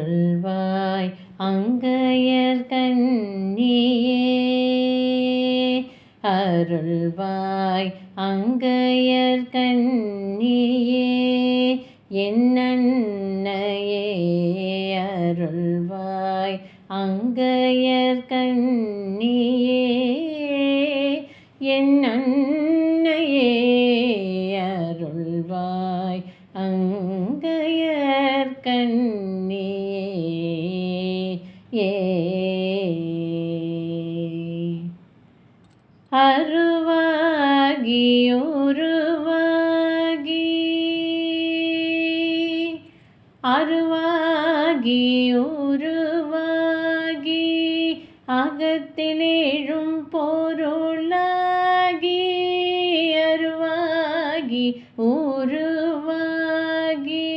அருள்வாய் அங்கையர் கண்ணியே. அருள்வாய் அங்கையர் கண்ணியே. என்னையே அருள்வாய் அங்கையர் கண்ணியே. என்னையே அருள்வாய் அங்கையர் கண்ணியே. அருவாகி உருவாகி அருவாகி உருவாகி அகத்திலேழும் பொருளாகி அருவாகி உருவாகி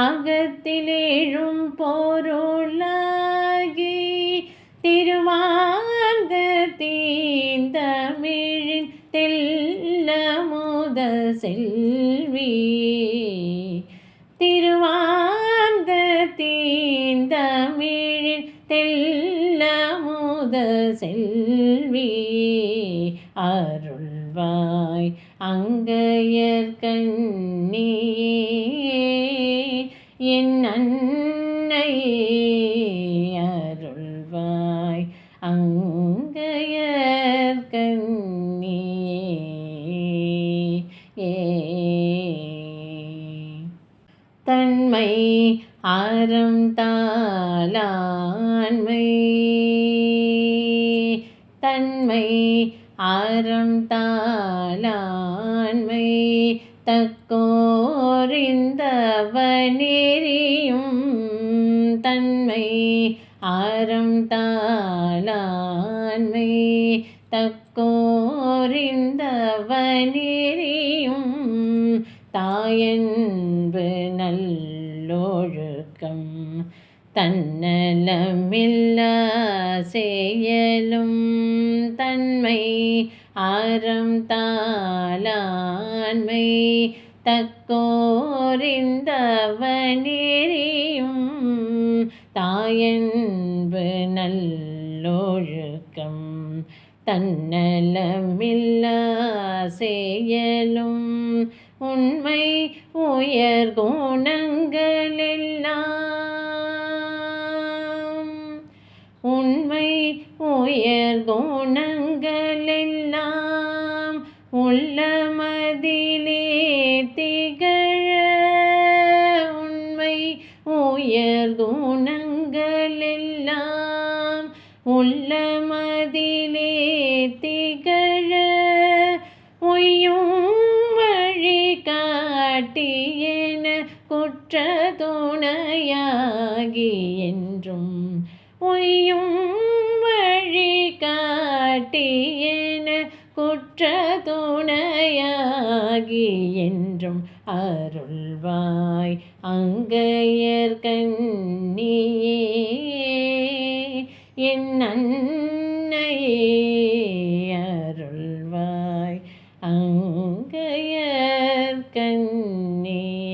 அகத்திலேழும் பொருளாகி திருவா தீந்தமிழின் தெல்ல முத செல்வி. திருவாந்த தீந்தமிழின் தெல்ல முத செல்வி. அருள்வாய் அங்கையர் கண்ணியே என் அன்னையே. அருள்வாய் அங்கையர் கண்ணியே தன்மை ஆரம் தாளாண்மை. தன்மை ஆரம் தாளாண்மை. தக்கோரிந்தவனெறியும் தன்மை அறம் தாளாண்மை. தக்கோரிந்தவனெறியும் தாயன்பு நல்லொழுக்கம் தன்னலமில்லா செயலும் தன்மை ஆரம் தாளாண்மை தக்கோரிந்தவனெறியும் தாயன் தன்னலமில்லா செயலும் உண்மை உயர் குணங்களெல்லாம். உண்மை உயர் குணங்களெல்லாம். உள்ளமதிலே திகழ. உண்மை உயர் குண குற்ற துணையாகி என்றும் உயும் வழி காட்டியன குற்ற துணையாகி என்றும் அருள்வாய் அங்கையர் கண்ணியே. என் அன்னையே அருள்வாய் அங்கையர் கண்ணே